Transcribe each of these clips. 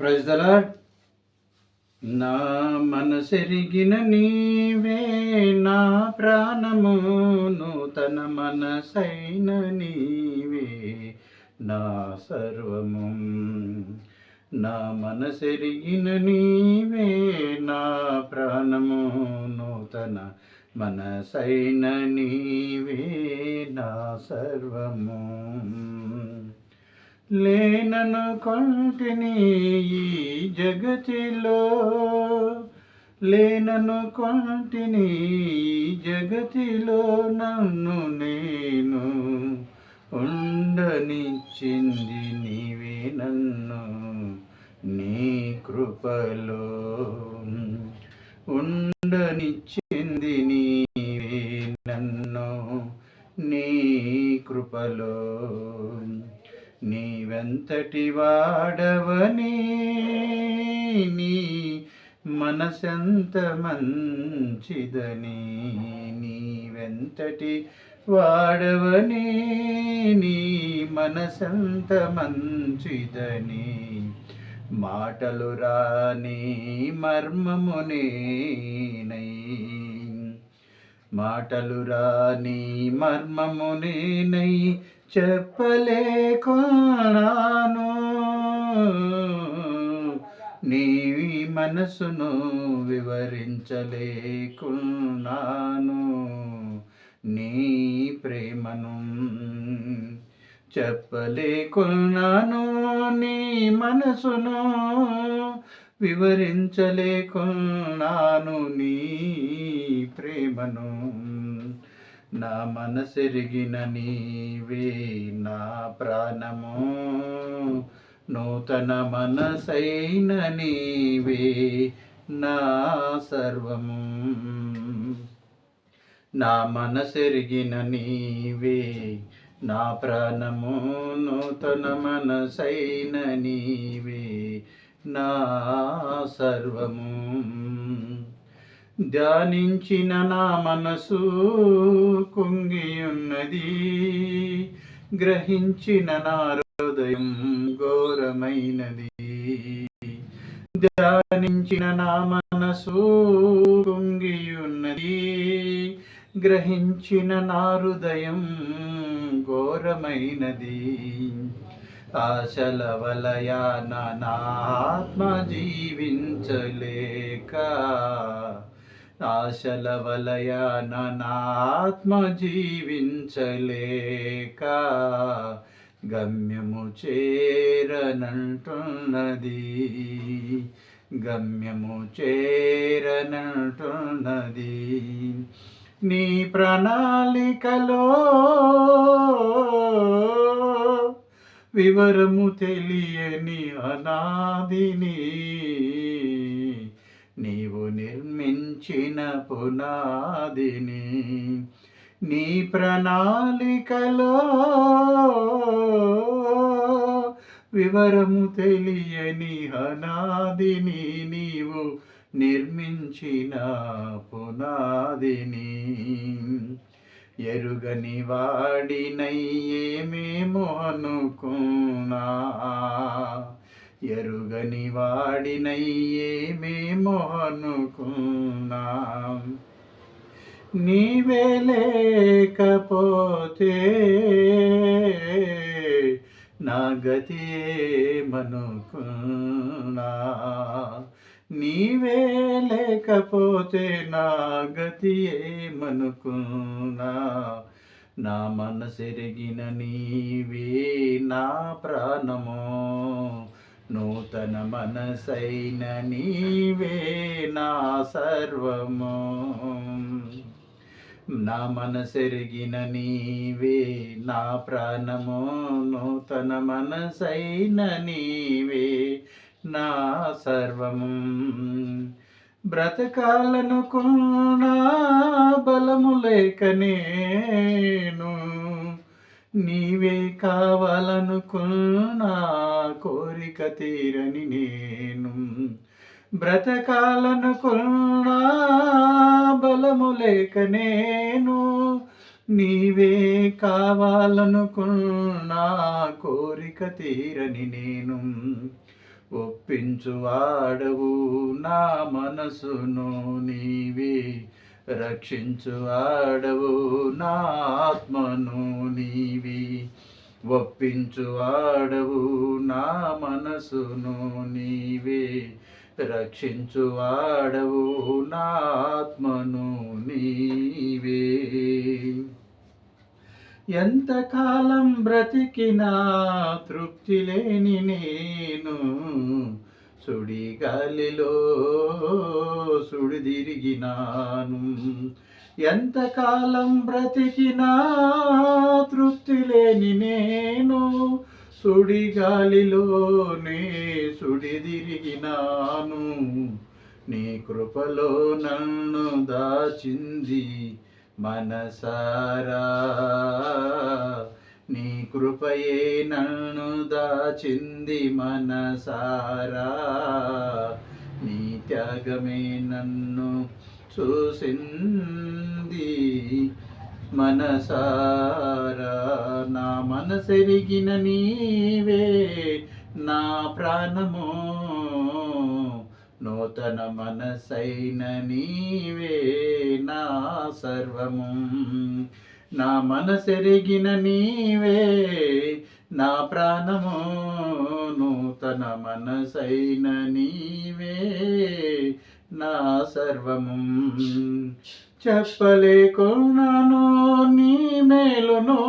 ప్రజల నా మనసెరిగిన నీవే నా ప్రాణము నూతన మనసైన నీవే నా సర్వము. నా మనసెరిగిన నీవే నా ప్రాణము నూతన మనసైన నీవే నా సర్వము. లేనను కొంటిని ఈ జగతిలో. లేనను కొంటిని ఈ జగతిలో నన్ను నేను ఉండనిచ్చింది నీవే నన్ను నీ కృపలో. ఉండనిచ్చి ఎంతటి వాడవని నీ మనసెంత మంచిదని నీవెంతటి వాడవని నీ మనసెంత మంచిదని మాటలు రాని మర్మమునేనై మాటలు రాని మర్మమునేనై చెప్పలేకున్నాను. నీ మనసును వివరించలేకున్నాను. నీ ప్రేమను చెప్పలేకున్నాను. నీ మనసును వివరించలేకున్నాను. నీ ప్రేమను నా మనసెరిగిన నీవే నా ప్రాణము. నూతన మనసైన నీవే నా సర్వము. నా మనసెరిగిన నీవే నా ప్రాణము. నూతన మనసైన నీవే నా సర్వము. ధ్యానించిన నా మనసు కుంగియున్నది. గ్రహించిన నా హృదయం ఘోరమైనది. ధ్యానించిన నా మనసు కుంగియున్నది. గ్రహించిన నా హృదయం ఘోరమైనది. ఆశల వలయాన నా ఆత్మ జీవించలేక ఆశల వలయ నానాత్మ జీవించలేక గమ్యము చేరనంటున్నది. గమ్యము చేరనంటున్నది. నీ ప్రణాళికలో వివరము తెలియని అనాదిని నీవు నిర్మించిన పునాదిని నీ ప్రణాళికలో వివరము తెలియని అనాదిని నీవు నిర్మించిన పునాదిని. ఎరుగని వాడినయ్యేమేమో అనుకున్నా. ఎరుగని వాడినయ్యే అనుకున్నా. నీవే లేకపోతే నా గతి ఏమనుకున్నా? నీవే లేకపోతే నా గతి ఏమనుకున్నా? నా మనసెరిగిన నీవే నా ప్రాణము. నూతన మనసైన నీవే నా సర్వము. నా మనసెరిగిన నీవే నా ప్రాణము. నూతన మనసైన నీవే నా సర్వము. బ్రతకాలనుకున్నా బలము లేక నేను నీవే కావాలనుకున్నా కోరిక తీరని నేను. బ్రతకాలనుకున్నా బలము లేక నేను. నీవే కావాలనుకున్నా కోరిక తీరని నేను. ఒప్పించువాడవు నా మనసును నీవే రక్షించు ఆడవు నా ఆత్మను నీవి ఒప్పించువాడవు నా మనసును నీవే. రక్షించువాడవు నా ఆత్మను నీవే. ఎంతకాలం బ్రతికినా తృప్తి లేని నేను సుడి గాలిలో సుడిదిరిగినాను. ఎంతకాలం బ్రతికినా తృప్తి లేని నేను సుడి గాలిలోనే సుడిదిరిగినాను. నీ కృపలో నన్ను దాచింది మనసారా. నీ కృపయే నన్ను దాచింది మనసారా. నీ త్యాగమే నన్ను చూసింది మనసారా. నా మనసెరిగిన నీవే నా ప్రాణము. నూతన మనసైన నీవే నా సర్వము. నా మనసెరిగిన నీవే నా ప్రాణము. నూతన మనసైన నీవే నా సర్వము. చెప్పలేకున్నాను నీ మేలును.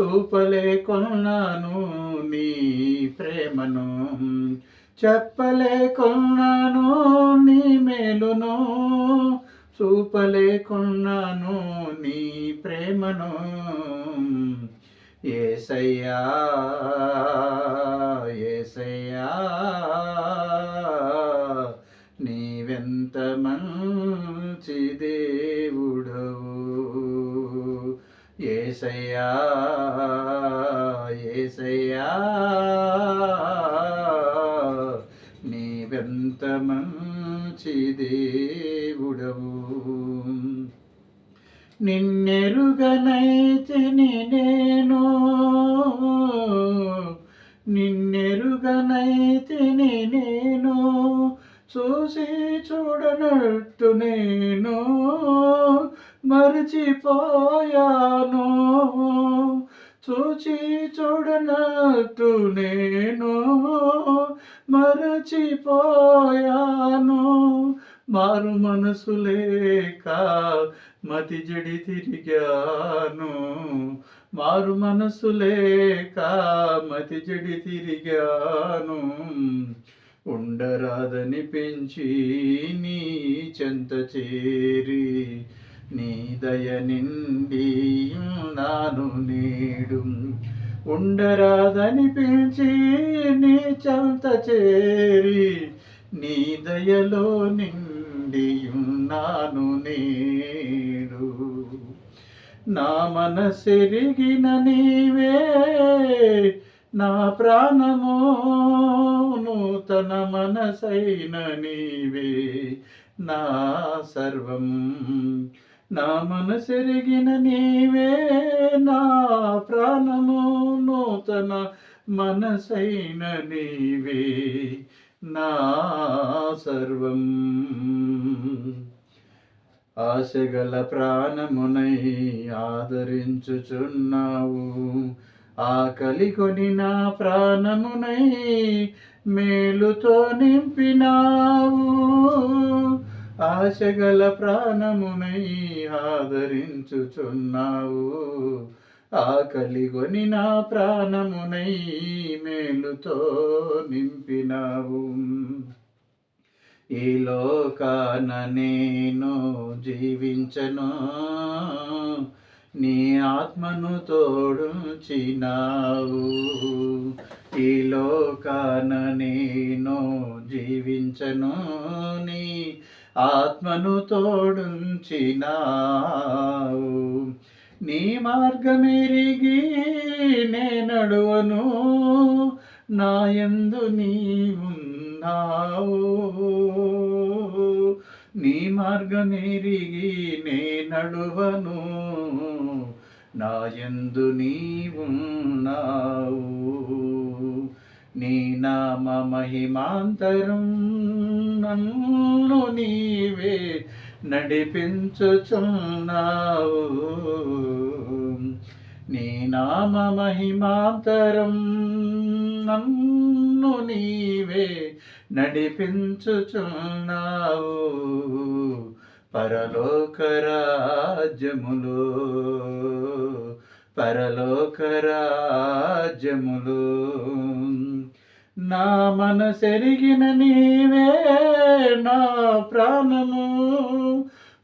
చూపలేకున్నాను నీ ప్రేమను. చెప్పలేకున్నాను నీ మేలును చూపలేకున్నాను నీ ప్రేమను. ఏసయ్యా ఏసయ్యా నీవెంత మంచి దేవుడవు. ఏసయ్యా ఏసయ్యా మంచి దేవుడవు. నిన్నెరుగనైతిని నేను నిన్నెరుగనైతిని నేను చూసి చూడనట్టు నేను? మరచిపోయాను? చూచి చూడనట్టు నేను? మరచిపోయాను. మారు మనసు లేక మతి జడి తిరిగాను. మారు మనసు లేక మతి జడి తిరిగాను. ఉండరాదని పెంచి నీ చెంత చేరి నీ దయ నిండి నాను నేడు. ఉండరాదని పిలిచి నీ చెంత చేరి నీ దయలో నిండి ఉన్నాను నేడు. నా మనసెరిగిన నీవే నా ప్రాణము నూతన మనసైన నీవే నా సర్వం నా మనసెరిగిన నీవే నా ప్రాణము నూతన మనసైన నీవే నా సర్వం. ఆశగల ప్రాణమునై ఆదరించుచున్నావు. ఆకలి కొని నా ప్రాణమునై మేలుతో నింపినావు. ఆశగల ప్రాణమునై ఆదరించుచున్నావు. ఆకలిగొని నా ప్రాణమునై మేలుతో నింపినావు. ఈ లోకాన నేను జీవించను. నీ ఆత్మను తోడుచినావు. ఈ లోకాన నేను జీవించను. నీ ఆత్మను తోడుంచినావు. నీ మార్గమెరిగి నేనడువను నాయందు నీవున్నావు నీ మార్గమెరిగి నేనడువను నాయందు నీవున్నావు నీ నామ మహిమాంతరం నన్ను నీవే నడిపించుచున్నావు. నీ నామ మహిమాంతరం నన్ను నీవే నడిపించుచున్నావు. పరలోక రాజ్యములు పరలోక రాజ్యములో నా మనసెరిగిన నీవే నా ప్రాణము.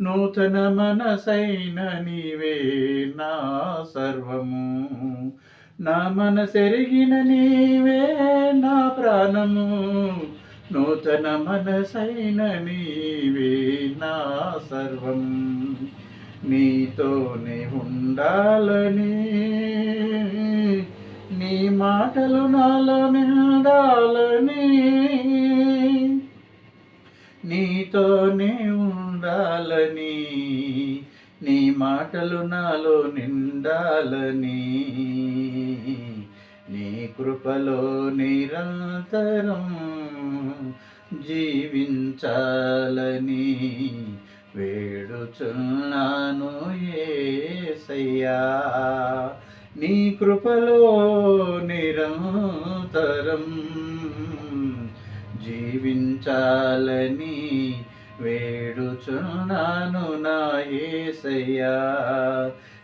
నూతన మనసైన నీవే నా సర్వము. నా మనసెరిగిన నీవే నా ప్రాణము. నూతన మనసైన నీవే నా సర్వం నీతోనే ఉండాలని నీ మాటలు నాలో నిండాలని. నీతోనే ఉండాలని. నీ మాటలు నాలో నిండాలని. నీ కృపలో నిరంతరం జీవించాలని వేడుచున్నాను ఏసయ్యా. నీ కృపలో నిరంతరం జీవించాలని వేడుచున్నాను నా ఏసయ్యా.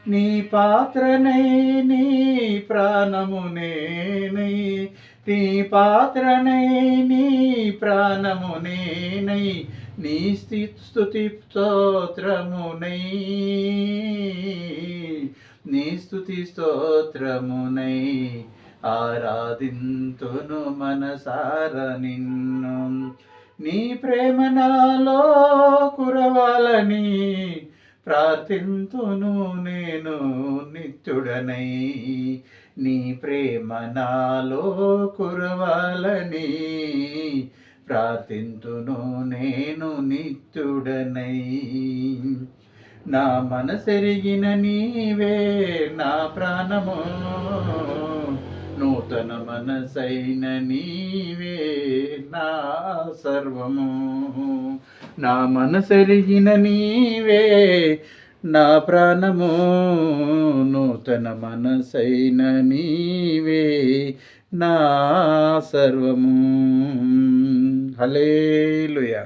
నీ పాత్రనై నీ ప్రాణమునేనై నీ పాత్రనై నీ ప్రాణమునేనై నీ స్థుతి స్తోత్రమునై. నీ స్థుతి స్తోత్రమునై ఆరాధింతును మనసార నిన్ను. నీ ప్రేమ నాలో కురవాలని ప్రార్థింతును నేను నిత్యుడనై. నీ ప్రేమ నాలో కురవాలని ప్రార్థింతును నేను నిత్యుడనై. నా మనసెరిగిన నీవే నా ప్రాణము. నూతన మనసైన నీవే నా సర్వము. నా మనసెరిగిన నీవే నా ప్రాణము. నూతన మనసైన నీవే నా సర్వము. హలేలుయా